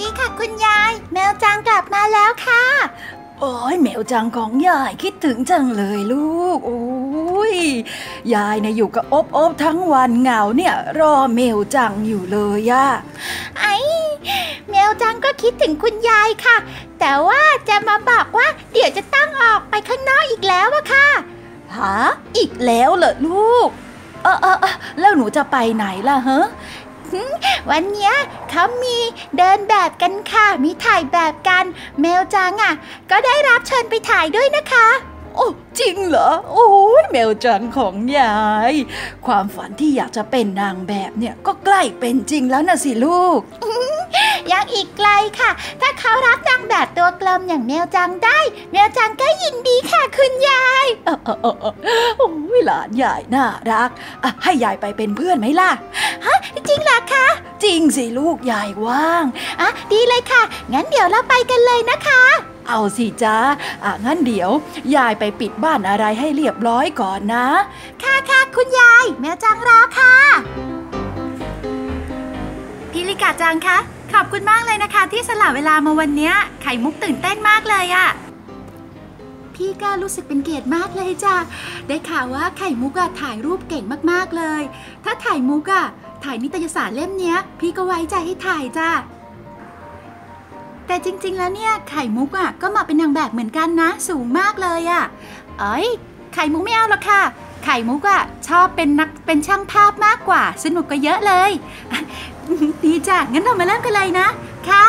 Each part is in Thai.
ดีค่ะคุณยาย แมวจังกลับมาแล้วค่ะ โอ้ยแมวจังของยายคิดถึงจังเลยลูก โอ้ยยายเนี่ยอยู่กับอบอบทั้งวันเหงาเนี่ย รอแมวจังอยู่เลยอะไอ้แมวจังก็คิดถึงคุณยายค่ะ แต่ว่าจะมาบอกว่า เดี๋ยวจะต้องออกไปข้างนอกอีกแล้วอะค่ะหาอีกแล้วเหรอลูกเออเออเออแล้วหนูจะไปไหนล่ะเฮะ วันเนี้ยเขามีเดินแบบกันค่ะ มีถ่ายแบบกัน เมลจังอะ ก็ได้รับเชิญไปถ่ายด้วยนะคะ โอ้จริงเหรอ โอ้ยแมวจังของยาย ความฝันที่อยากจะเป็นนางแบบเนี่ยก็ใกล้เป็นจริงแล้วนะสิลูก ยังอีกไกลค่ะ ถ้าเขารับนางแบบตัวกลมอย่างแมวจังได้ แมวจังก็ยินดีค่ะคุณยายเออเออเออเออโอ้ยหลานยายน่ารักอะให้ยายไปเป็นเพื่อนไหมล่ะฮะจริงเหรอคะ จริงสิลูกยายว่างอะดีเลยค่ะ งั้นเดี๋ยวเราไปกันเลยนะคะ เอาสิจ้าอะงั้นเดี๋ยว ยายไปปิดบ้านอะไรให้เรียบร้อยก่อนนะ ค่ะค่ะคุณยาย แมวจังรอค่ะ พี่ลิกาจังคะขอบคุณมากเลยนะคะ ที่สละเวลามาวันนี้ไข่มุกตื่นเต้นมากเลยอะพี่ก็รู้สึกเป็นเกียรติมากเลยจ้ะได้ข่าวว่าไข่มุกอะถ่ายรูปเก่งมากๆเลย ถ้าถ่ายมุกอะถ่ายนิตยสารเล่มเนี้ย พี่ก็ไว้ใจให้ถ่ายจ้ะ แต่จริงๆ แล้วเนี่ยไข่มุกอะก็มาเป็นนางแบบเหมือนกันนะ สูงมากเลยอะเอ้ย ไข่มุกไม่เอาหรอกค่ะ ไข่มุกอะชอบเป็นนักเป็นช่างภาพมากกว่า สนุกก็เยอะเลย ดีจ้ะงั้นเรามาเริ่มกันเลยนะ ค่ะ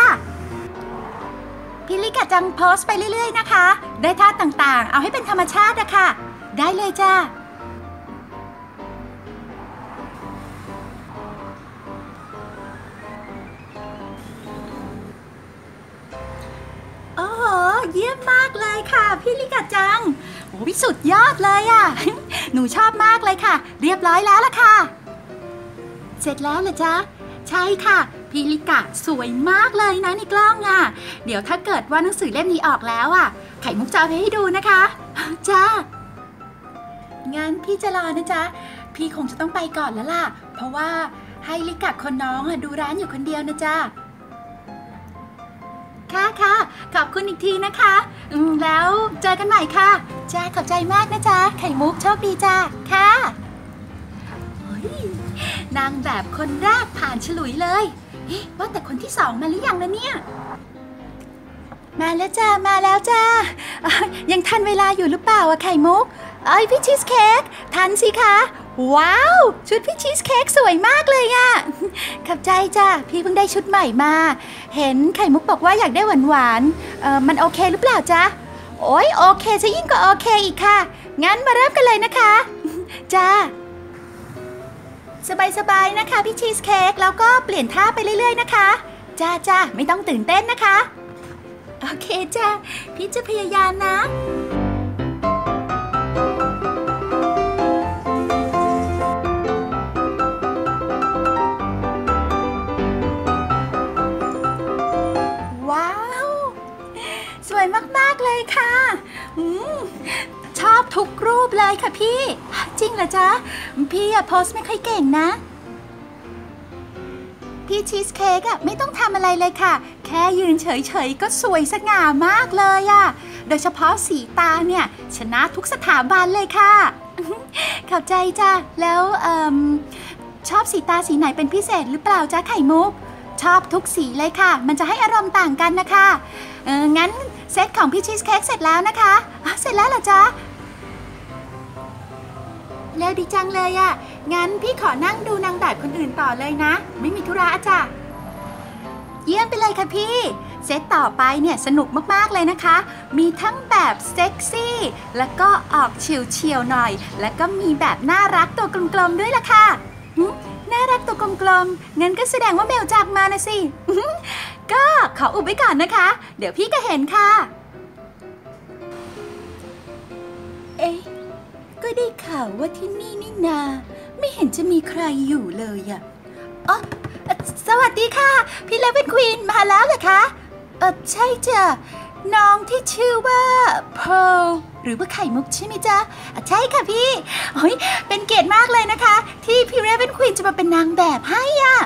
พี่ลิกะจังโพสไปเรื่อยๆนะคะ ได้ท่าต่างๆ เอาให้เป็นธรรมชาติอะค่ะ ได้เลยจ้า เยี่ยมมากเลยค่ะ พี่ลิกะจังโอ้ยสุดยอดเลยอะหนูชอบมากเลยค่ะ เรียบร้อยแล้วล่ะค่ะ เสร็จแล้วเหรอจ๊ะ ใช่ค่ะ พี่ลิกะสวยมากเลยนะในกล้องอะ่ะ เดี๋ยวถ้าเกิดว่าหนังสือเล่มนี้ออกแล้วอะ่ะ ไข่มุกจะเอาไปให้ดูนะคะ จ้า งั้นพี่จะรอนะจ๊ะ พี่คงจะต้องไปก่อนแล้วล่ะ เพราะว่าให้ลิกะคนน้องอะดูร้านอยู่คนเดียวนะจ๊ะ ค่ะค่ะขอบคุณอีกทีนะคะ อืมแล้วเจอกันใหม่ค่ะจ้าขอบใจมากนะจ๊ะไข่มุกโชคดีจ้าค่ะเฮ้ยนางแบบคนแรกผ่านฉลุยเลยเอ๊ะว่าแต่คนที่สองมาหรือยังนะเนี่ย มาแล้วจ้ามาแล้วจ้าอะยังทันเวลาอยู่หรือเปล่าอะไข่มุกเอ้ยพี่ชีสเค้กทันสิคะ ว้าว ชุดพี่ชีสเค้กสวยมากเลยอะขอบใจจ้าพี่เพิ่งได้ชุดใหม่มา เห็นไข่มุกบอกว่าอยากได้หวานหวานๆเออมันโอเคหรือเปล่าจ๊ะ โอ้ยโอเคจะยิ่งกว่าโอเคอีกค่ะ งั้นมาเริ่มกันเลยนะคะ จ้าสบายๆนะคะพี่ชีสเค้กแล้วก็เปลี่ยนท่าไปเรื่อยๆนะคะ จ้าจ้าไม่ต้องตื่นเต้นนะคะ โอเคจ้าพี่จะพยายามนะ ชอบทุกรูปเลยค่ะพี่ จริงเหรอจ๊ะ พี่อะโพสไม่ค่อยเก่งนะ พี่ชีสเค้กอะไม่ต้องทำอะไรเลยค่ะ แค่ยืนเฉยๆ ก็สวยสง่ามากเลยอะโดยเฉพาะสีตาเนี่ย ชนะทุกสถาบันเลยค่ะ ขอบใจจ้ะ แล้วเอ่มชอบสีตาสีไหนเป็นพิเศษหรือเปล่าจ๊ะไข่มุก ชอบทุกสีเลยค่ะ มันจะให้อารมณ์ต่างกันนะคะ เอองั้นเซตของพี่ชีสเค้กเสร็จแล้วนะคะ เสร็จแล้วเหรอจ๊ะแล้วดีจังเลยอะ่ะ งั้นพี่ขอนั่งดูนางแบบคนอื่นต่อเลยนะ ไม่มีธุระจ้ะ เยี่ยมไปเลยค่ะพี่ เซตต่อไปเนี่ยสนุกมากๆเลยนะคะ มีทั้งแบบเซ็กซี่ แล้วก็ออกเฉียวๆหน่อย แล้วก็มีแบบน่ารักตัวกลมๆด้วยล่ะค่ะน่ารักตัวกลมๆ งั้นก็แสดงว่าแมวจากมานะสิ ก็ขออุบไว้ก่อนนะคะ เดี๋ยวพี่ก็เห็นค่ะ เอ๊ะ ก็ได้ข่าวว่าที่นี่นี่นา ไม่เห็นจะมีใครอยู่เลยอะอ๋อเอ่อสวัสดีค่ะ พี่เลเวนควีนมาแล้วเหรอคะเออใช่จ้ะน้องที่ชื่อว่าเพร์ลหรือว่าไข่มุกใช่ไหมจ๊ะอะใช่ค่ะพี่โอ้ยเป็นเกียรติมากเลยนะคะ ที่พี่เลเวนควีนจะมาเป็นนางแบบให้อะ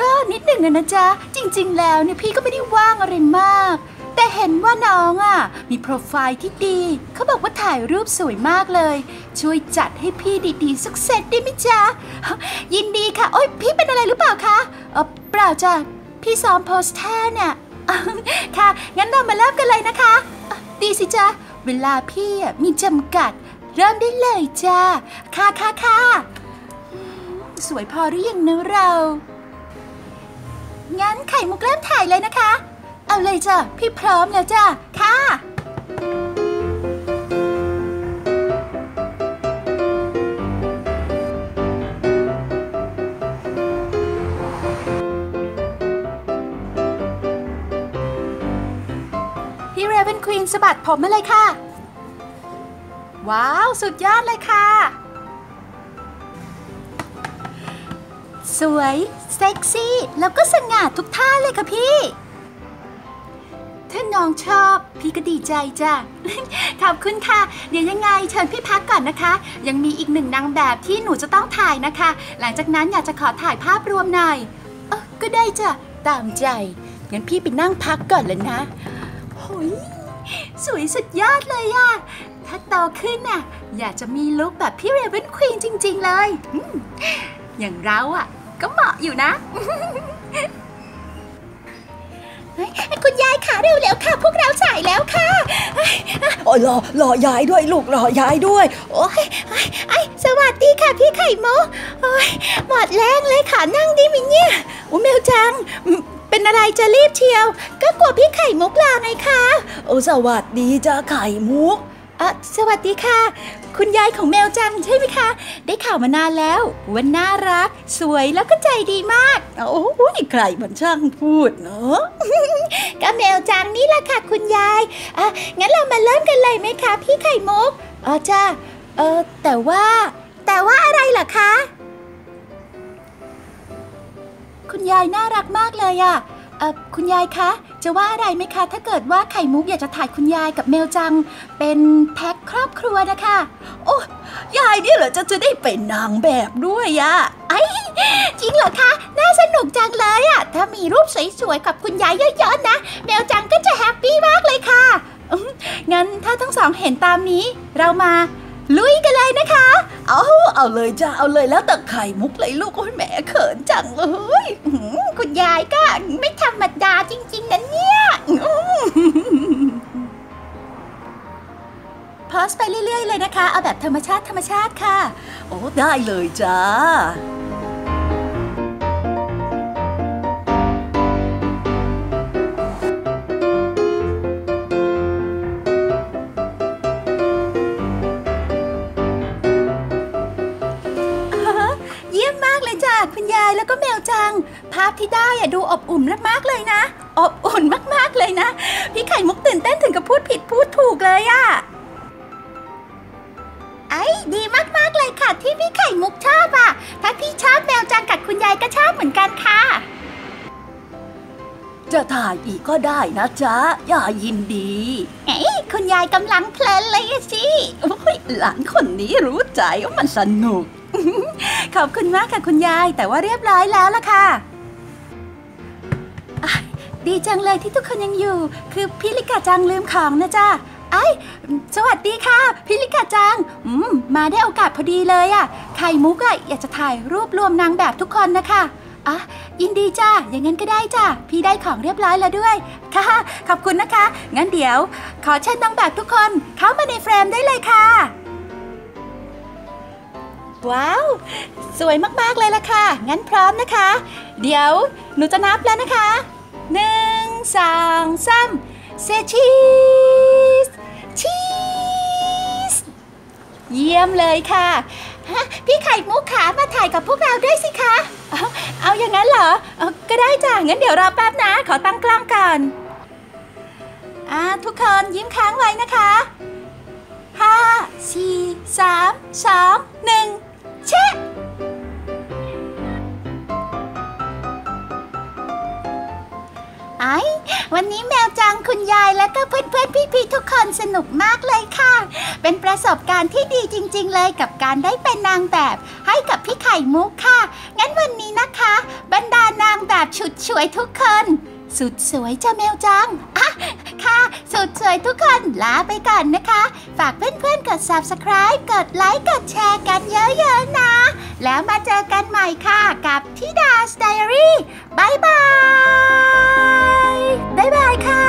ก็นิดหนึ่งนะจ๊ะ จริง ๆ แล้วเนี่ยพี่ก็ไม่ได้ว่างอะไรมาก แต่เห็นว่าน้องอะ มีโปรไฟล์ที่ดี เขาบอกว่าถ่ายรูปสวยมากเลย ช่วยจัดให้พี่ดีๆสักเซตได้ไหมจ๊ะ ยินดีค่ะ โอ๊ยพี่เป็นอะไรหรือเปล่าคะเออเปล่าจ้ะ พี่ซ้อมโพสท่าเนี่ยค่ะ งั้นเรามาเริ่มกันเลยนะคะ ดีสิจ๊ะ เวลาพี่อะมีจำกัด เริ่มได้เลยจ้าค่ะค่ะค่ะสวยพอหรือยังนะเรา งั้นไข่มุกเริ่มถ่ายเลยนะคะ เอาเลยจ้ะ พี่พร้อมแล้วจ้ะ ค่ะพี่เรเวนควีนสะบัดผมมาเลยค่ะ ว้าว สุดยอดเลยค่ะ สวย เซ็กซี่ แล้วก็สง่าทุกท่าเลยค่ะพี่ ถ้าน้องชอบ พี่ก็ดีใจจ้ะ ขอบคุณค่ะ เดี๋ยวยังไงเชิญพี่พักก่อนนะคะ ยังมีอีกหนึ่งนางแบบที่หนูจะต้องถ่ายนะคะ หลังจากนั้นอยากจะขอถ่ายภาพรวมหน่อยเออก็ได้จ้ะ ตามใจ งั้นพี่ไปนั่งพักก่อนเลยนะโหยสวยสุดยอดเลยอะถ้าโตขึ้นน่ะ อยากจะมีลุคแบบพี่เรเวนควีนจริง ๆ เลย อืมอย่างเราอะก็เหมาะอยู่นะเฮ้ยคุณยายขาเร็วๆค่ะ พวกเราสายแล้วค่ะโอ้ยรอรอยายด้วยลูกรอยายด้วย โอ้ยไอ้ไอ้สวัสดีค่ะพี่ไข่มุกโอ้ยหมดแรงเลยค่ะนั่งดิมิเนี่ยโอ้เมลจังเป็นอะไรจะรีบเชียว ก็กลัวพี่ไข่มุกลาไงคะโอ้สวัสดีจ้าไข่มุก เออสวัสดีค่ะ คุณยายของแมวจังใช่ไหมคะ ได้ข่าวมานานแล้วว่าน่ารัก สวยแล้วก็ใจดีมาก โอ้ยใครมันช่างพูดเนาะก็แมวจังนี่แหละค่ะ คุณยายอะงั้นเรามาเริ่มกันเลยไหมคะ พี่ไข่มุกอ๋อจ้าเออแต่ว่า แต่ว่าอะไรล่ะคะ คุณยายน่ารักมากเลยอะ เออคุณยายคะ จะว่าอะไรไหมคะ ถ้าเกิดว่าไข่มุกอยากจะถ่ายคุณยายกับแมวจัง เป็นแพ็คครอบครัวนะคะ โอ้ยายเนี่ยเหรอจะจะได้เป็นนางแบบด้วยอะไอ้จริงเหรอคะ น่าสนุกจังเลยอะถ้ามีรูปสวยๆกับคุณยายเยอะๆนะแมวจังก็จะแฮปปี้มากเลยค่ะงั้นถ้าทั้งสองเห็นตามนี้ เรามาลุยกันเลยนะคะ เอาเอาเลยจ้าเอาเลยแล้วแต่ไข่มุกเลยลูกโอ้ยแหมเขินจังเลยอืมคุณยายก็ไม่ธรรมดาจริง ๆนะเนี่ยโพสไปเรื่อย ๆ เลยนะคะ เอาแบบธรรมชาติธรรมชาติค่ะ โอ้ได้เลยจ้า ก็แมวจัง ภาพที่ได้อะดูอบอุ่นมากๆเลยนะ อบอุ่นมากๆเลยนะ พี่ไข่มุกตื่นเต้นถึงกับพูดผิดพูดถูกเลยอะไอ้ดีมากๆเลยค่ะ ที่พี่ไข่มุกชอบอะถ้าพี่ชอบแมวจังกับคุณยายก็ชอบเหมือนกันค่ะ จะถ่ายอีกก็ได้นะจ๊ะอย่ายินดีเอ้ยคุณยายกำลังเพลินเลยอะสิโอ้ยหลานคนนี้รู้ใจว่ามันสนุก ขอบคุณมากค่ะคุณยาย แต่ว่าเรียบร้อยแล้วล่ะค่ะดีจังเลยที่ทุกคนยังอยู่ คือพี่ลิกาจังลืมของนะจ๊ะไอ้สวัสดีค่ะ พี่ลิกาจัง อืม มาได้โอกาสพอดีเลยอะไข่มุกอะอยากจะถ่ายรูปรวมนางแบบทุกคนนะคะอะยินดีจ้าอย่างนั้นก็ได้จ้ะพี่ได้ของเรียบร้อยแล้วด้วย ค่ะ ขอบคุณนะคะ งั้นเดี๋ยว ขอเชิญนางแบบทุกคนเข้ามาในเฟรมได้เลยค่ะ ว้าว สวยมากๆเลยล่ะค่ะ งั้นพร้อมนะคะ เดี๋ยวหนูจะนับแล้วนะคะหนึ่งสองสามเซชีสชีสเยี่ยมเลยค่ะพี่ไข่มุกขามาถ่ายกับพวกเราด้วยสิคะเอาเอาอย่างนั้นเหรออก็ได้จ้ะงั้นเดี๋ยวรอแป๊บนะ ขอตั้งกล้องก่อนอ่าทุกคนยิ้มค้างไว้นะคะห้าสี่สามสอง วันนี้แมวจังคุณยายและก็เพื่อนๆพี่ๆทุกคนสนุกมากเลยค่ะ เป็นประสบการณ์ที่ดีจริง ๆ เลยกับการได้เป็นนางแบบให้กับพี่ไข่มุกค่ะ งั้นวันนี้นะคะ บรรดานางแบบชุดสวยทุกคน สุดสวยจ้าแมวจังอะค่ะ สุดสวยทุกคนลาไปก่อนนะคะ ฝากเพื่อนๆกด subscribe กดไลค์กดแชร์กันเยอะๆนะ แล้วมาเจอกันใหม่ค่ะกับทิดาสไดอารี่บายบาย บ๊ายบายค่ะ